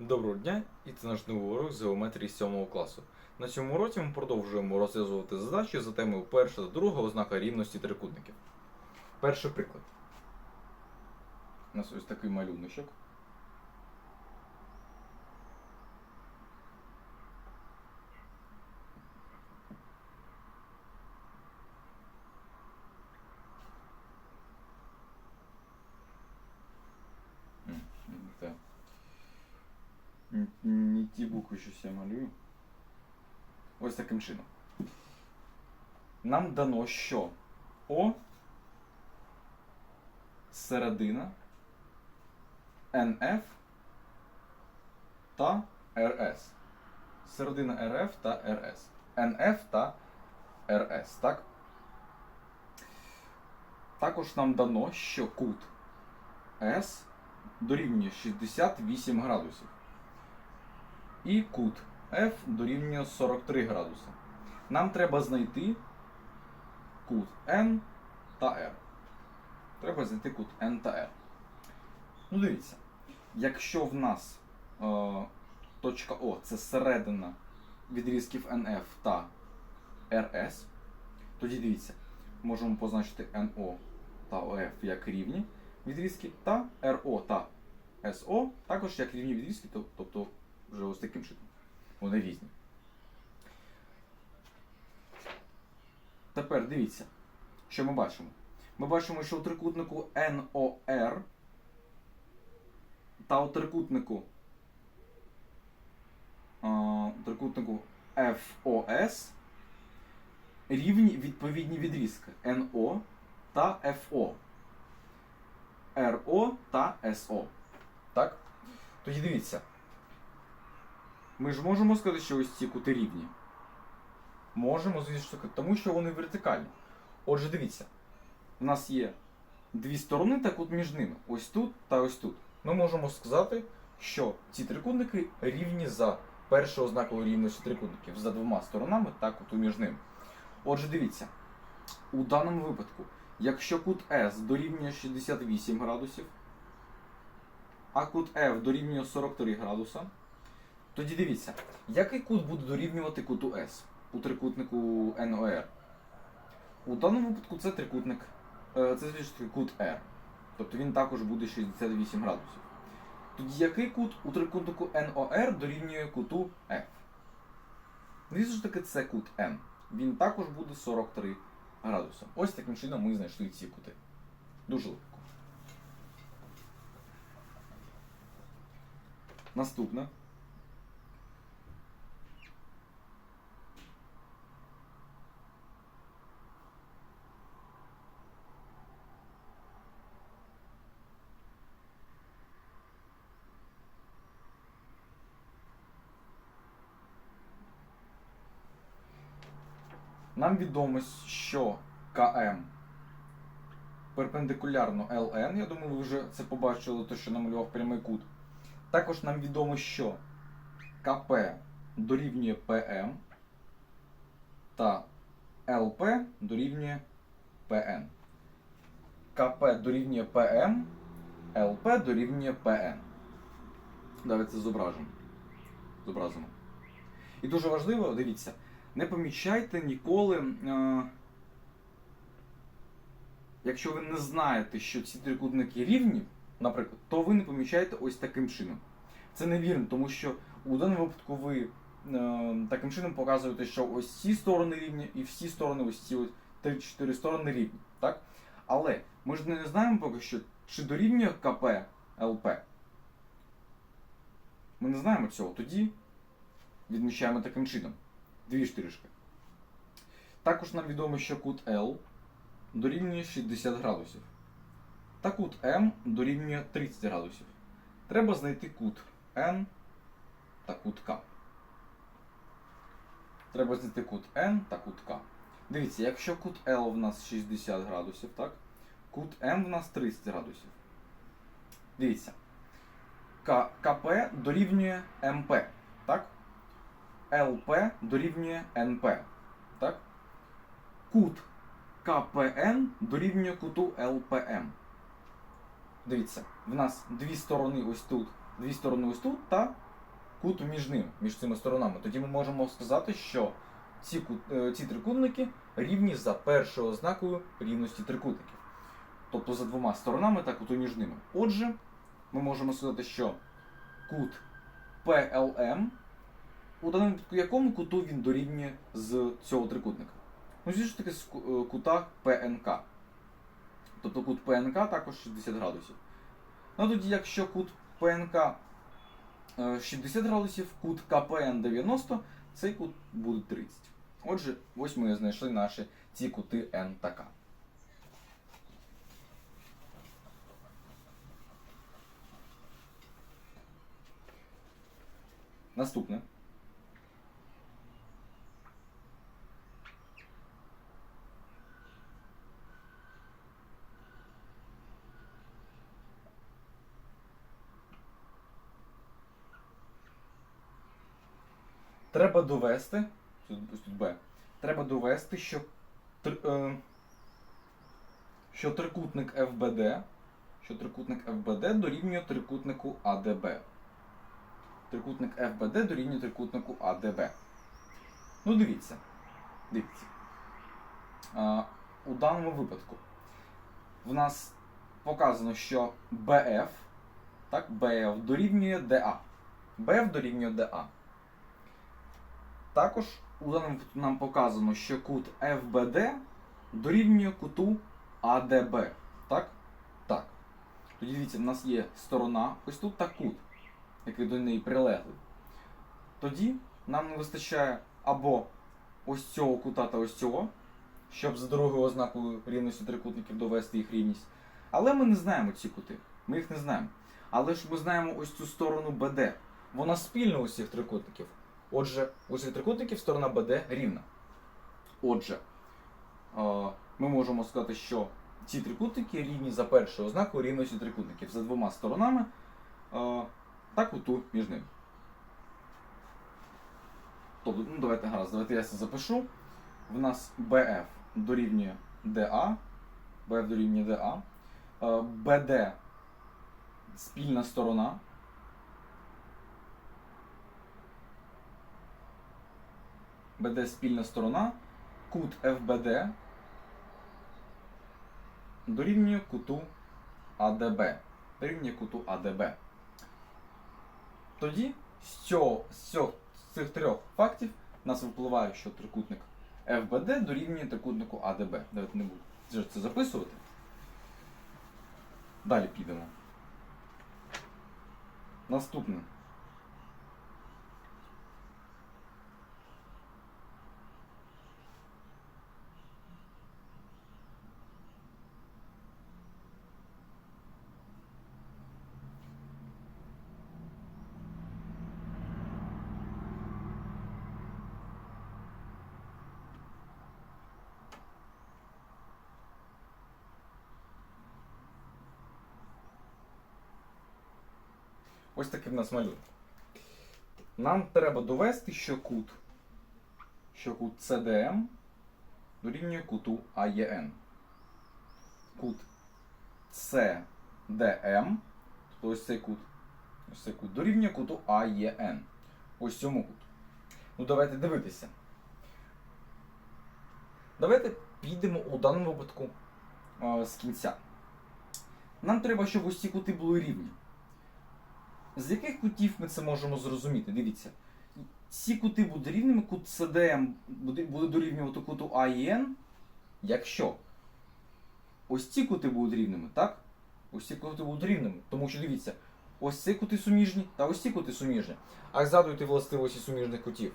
Доброго дня, і це наш новий урок з геометрії 7 класу. На цьому уроці ми продовжуємо розв'язувати задачі за темою перша та друга ознака рівності трикутників. Перший приклад. У нас ось такий малюночок. М, не те. Н- Не ті букви щось я малюю. Ось таким чином. Нам дано, що О середина НФ та РС. Середина РФ та РС. НФ та РС, так? Також нам дано, що кут С дорівнює 68 градусів. І кут F дорівнює 43 градуси. Нам треба знайти кут N та R. Треба знайти кут N та R. Ну, дивіться, якщо в нас е, точка О це середина відрізків NF та RS, тоді дивіться, можемо позначити NO та OF як рівні відрізки, та RO та SO також як рівні відрізки, тоб- тобто вже ось таким чином. Вони різні. Тепер дивіться, що ми бачимо. Ми бачимо, що у трикутнику NOR та у трикутнику, а, трикутнику FOS рівні відповідні відрізки NO та FO. RO та SO. Так? Тоді дивіться. Ми ж можемо сказати, що ось ці кути рівні. Можемо, звісно, тому що вони вертикальні. Отже, дивіться, у нас є дві сторони та кут між ними. Ось тут та ось тут. Ми можемо сказати, що ці трикутники рівні за першою ознакою рівності трикутників за двома сторонами та куту між ними. Отже, дивіться, у даному випадку, якщо кут S дорівнює 68 градусів, а кут F дорівнює 43 градуса, тоді дивіться, який кут буде дорівнювати куту S у трикутнику NOR? У даному випадку це трикутник, е, це звісно кут R. Тобто він також буде 68 градусів. Тоді який кут у трикутнику NOR дорівнює куту F? Звісно ж таки, це кут N. Він також буде 43 градуси. Ось таким чином ми знайшли ці кути. Дуже легко. Наступне. Нам відомо, що КМ перпендикулярно ЛН. Я думаю, ви вже це побачили, те, що намалював прямий кут. Також нам відомо, що КП дорівнює ПМ та ЛП дорівнює ПН. КП дорівнює ПМ, ЛП дорівнює ПН. Давайте це зображимо. Зобразимо. І дуже важливо, дивіться, не помічайте ніколи, е, якщо ви не знаєте, що ці трикутники рівні, наприклад, то ви не помічаєте ось таким чином. Це невірно, тому що у даному випадку ви е, таким чином показуєте, що ось ці сторони рівні і всі сторони, ось ці ось 3-4 сторони рівні. Так? Але ми ж не знаємо поки що, чи дорівнює КП ЛП. Ми не знаємо цього. Тоді відмічаємо таким чином. Дві штришки. Також нам відомо, що кут L дорівнює 60 градусів. Та кут М дорівнює 30 градусів. Треба знайти кут N та кут К. Треба знайти кут N та кут К. Дивіться, якщо кут L в нас 60 градусів, так? Кут М в нас 30 градусів. Дивіться. К- КП дорівнює МП, так? ЛП дорівнює НП. Так? Кут КПН дорівнює куту ЛПМ. Дивіться, в нас дві сторони ось тут, дві сторони ось тут та кут між ними, між цими сторонами. Тоді ми можемо сказати, що ці, кут- е, ці трикутники рівні за першою ознакою рівності трикутників. Тобто за двома сторонами та куту між ними. Отже, ми можемо сказати, що кут PLM, у даному випадку якому куту він дорівнює з цього трикутника. Ну, звісно таки, з е, кута ПНК. Тобто кут ПНК також 60 градусів. Ну тоді, якщо кут ПНК е, 60 градусів, кут КПН 90, цей кут буде 30. Отже, ось ми знайшли наші ці кути N та К. Наступне. Треба довести. Тут, Б. Треба довести, що, е, що трикутник FBD, що трикутник FBD дорівнює трикутнику ADB. Трикутник FBD дорівнює трикутнику ADB. Ну, дивіться. Дивіться. А, у даному випадку в нас показано, що BF, так, BF дорівнює DA. BF дорівнює DA. Також у даному нам показано, що кут FBD дорівнює куту ADB. Так? Так. Тоді дивіться, в нас є сторона, ось тут та кут, який до неї прилеглий. Тоді нам не вистачає або ось цього кута та ось цього, щоб за другою ознакою рівності трикутників довести їх рівність. Але ми не знаємо ці кути. Ми їх не знаємо. Але ж ми знаємо ось цю сторону BD. Вона спільна у всіх трикутників. Отже, у всіх трикутників сторона BD рівна. Отже, е, ми можемо сказати, що ці трикутники рівні за першою ознакою рівності трикутників за двома сторонами е, та куту між ними. Тобто, ну давайте гаразд, давайте я це запишу. В нас BF дорівнює DA, BF дорівнює DA, е, BD спільна сторона. BD спільна сторона, кут FBD дорівнює куту ADB. Дорівнює куту ADB. Тоді з, цього, з, цього, з цих трьох фактів у нас випливає, що трикутник FBD дорівнює трикутнику ADB. Давайте не буду це записувати. Далі підемо. Наступне. Ось такий в нас малюнок. Нам треба довести, що кут, що кут CDM дорівнює куту AEN. Кут CDM, тобто ось цей кут, ось цей кут дорівнює куту AEN. Ось цьому куту. Ну давайте дивитися. Давайте підемо у даному випадку е, з кінця. Нам треба, щоб ось ці кути були рівні. З яких кутів ми це можемо зрозуміти? Дивіться. Ці кути будуть рівними, кут CDM буде, дорівнювати куту AEN, якщо ось ці кути будуть рівними, так? Ось ці кути будуть рівними. Тому що дивіться, ось ці кути суміжні та ось ці кути суміжні. А згадуйте властивості суміжних кутів.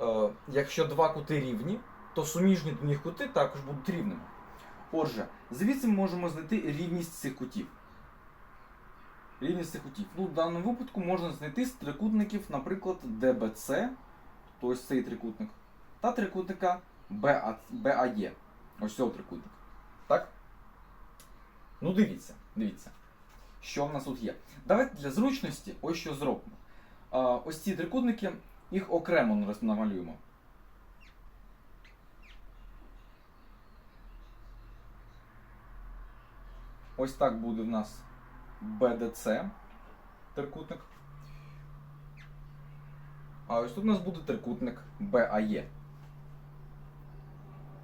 Е, якщо два кути рівні, то суміжні до них кути також будуть рівними. Отже, звідси ми можемо знайти рівність цих кутів. Рівність цих кутів. Ну, в даному випадку можна знайти з трикутників, наприклад, DBC, то ось цей трикутник, та трикутника BA, BAE. Ось цього трикутника. Так? Ну, дивіться, дивіться. Що в нас тут є? Давайте для зручності ось що зробимо. Ось ці трикутники, їх окремо намалюємо. Ось так буде в нас BDC трикутник. А ось тут у нас буде трикутник БАЕ.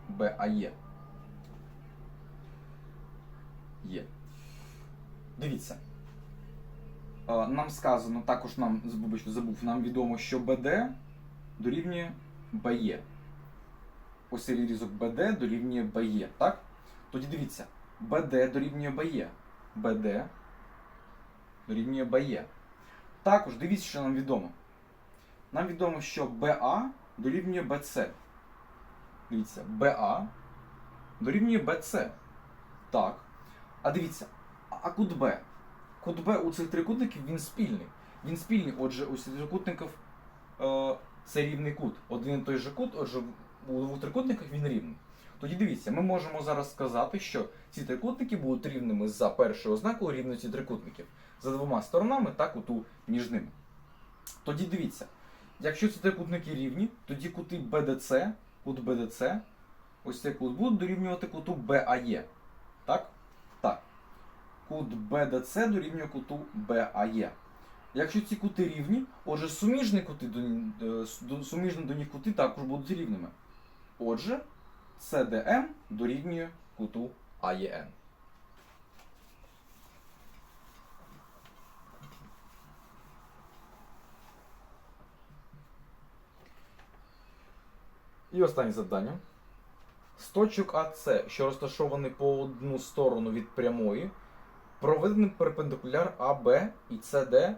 БАЕ. Є. Дивіться. Нам сказано, також нам, вибачте, забув, нам відомо, що БД дорівнює БЕ. Ось цей відрізок БД дорівнює БЕ, так? Тоді дивіться, БД дорівнює БЕ. БД дорівнює БЕ. Також дивіться, що нам відомо. Нам відомо, що БА дорівнює БЦ. Дивіться, БА дорівнює БЦ. Так. А дивіться, а кут Б? Кут Б у цих трикутників він спільний. Він спільний, отже, у цих трикутників е, це рівний кут. Один і той же кут, отже, у двох трикутниках він рівний. Тоді дивіться, ми можемо зараз сказати, що ці трикутники будуть рівними за першою ознакою рівності трикутників. За двома сторонами та куту між ними. Тоді дивіться, якщо ці трикутники рівні, тоді кути BDC, кут BDC, ось цей кут будуть дорівнювати куту BAE. Так? Так. Кут BDC дорівнює куту BAE. Якщо ці кути рівні, отже, суміжні кути е, до- суміжні до них кути також будуть рівними. Отже, CDM дорівнює куту AEN. І останнє завдання. З точок АС, що розташований по одну сторону від прямої, проведений перпендикуляр АБ і СД е,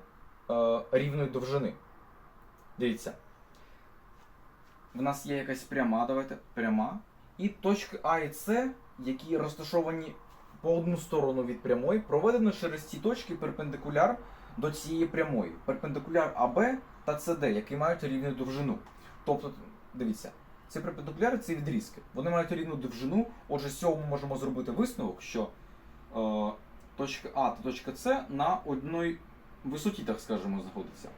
рівної довжини. Дивіться. В нас є якась пряма, давайте, пряма. І точки А і С, які розташовані по одну сторону від прямої, проведено через ці точки перпендикуляр до цієї прямої. Перпендикуляр АБ та СД, які мають рівну довжину. Тобто, дивіться, ці перпендикуляри це відрізки. Вони мають рівну довжину. Отже, з цього ми можемо зробити висновок, що е, точка А та точка С на одній висоті, так скажемо, знаходиться.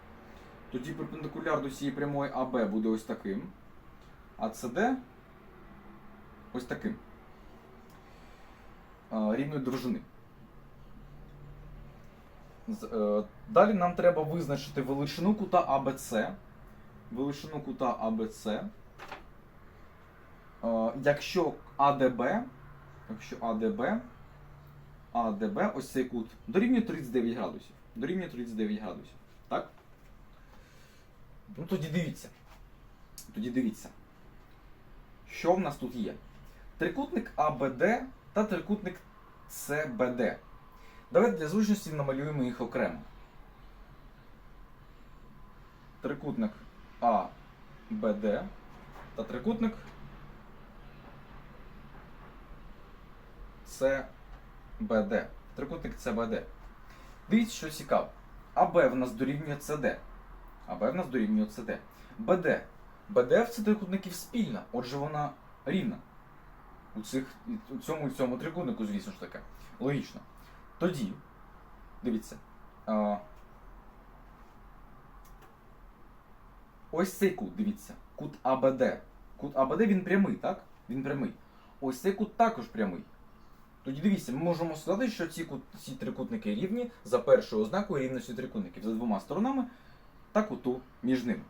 Тоді перпендикуляр до цієї прямої АБ буде ось таким, а СД ось таким. Рівної довжини. З- е, Далі нам треба визначити величину кута АБЦ. Величину кута АБЦ. Якщо АДБ, якщо АДБ, АДБ, ось цей кут, дорівнює 39 градусів. Дорівнює 39 градусів. Так? Ну тоді дивіться. Тоді дивіться. Що в нас тут є? Трикутник АБД та трикутник СБД. Давайте для зручності намалюємо їх окремо. Трикутник АБД та трикутник СБД. Трикутник СБД. Дивіться, що цікаво. АБ в нас дорівнює СД. АБ в нас дорівнює СД. БД. БД в цих трикутників спільна, отже вона рівна. У, цих, у цьому цьому трикутнику, звісно ж таки. Логічно. Тоді, дивіться. А, ось цей кут, дивіться. Кут АБД. Кут АБД він прямий, так? Він прямий. Ось цей кут також прямий. Тоді дивіться, ми можемо сказати, що ці, кут, ці трикутники рівні за першою ознакою рівності трикутників за двома сторонами та куту між ними.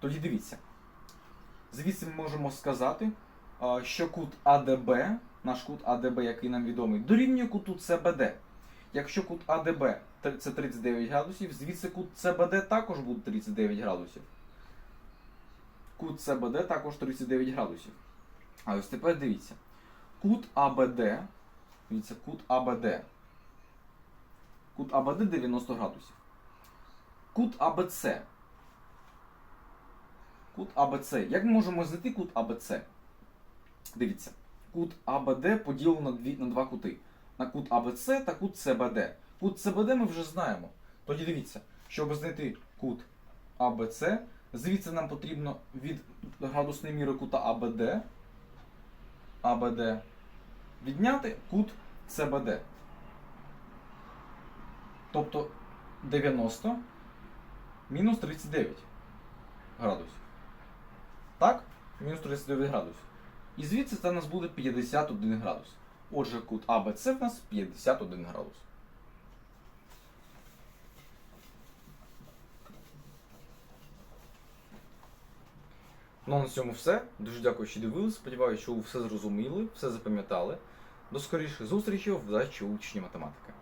Тоді дивіться. Звідси ми можемо сказати, що кут АДБ, наш кут АДБ, який нам відомий, дорівнює куту СБД. Якщо кут АДБ це 39 градусів, звідси кут СБД також буде 39 градусів. Кут СБД також 39 градусів. А ось тепер дивіться. Кут АБД. Дивіться, кут АБД. Кут АБД 90 градусів. Кут АБЦ. Кут АБЦ. Як ми можемо знайти кут АБЦ? Дивіться. Кут АБД поділено на, два кути. На кут АБЦ та кут СБД. Кут СБД ми вже знаємо. Тоді дивіться, щоб знайти кут АБЦ, звідси нам потрібно від градусної міри кута АБД, АБД відняти кут СБД. Тобто 90 мінус 39 градусів. Так? Мінус 39 градусів. І звідси це у нас буде 51 градус. Отже, кут АБЦ в нас 51 градус. Ну а на цьому все. Дуже дякую, що дивились. Сподіваюся, що ви все зрозуміли, все запам'ятали. До скоріших зустрічей в задачі учні математики.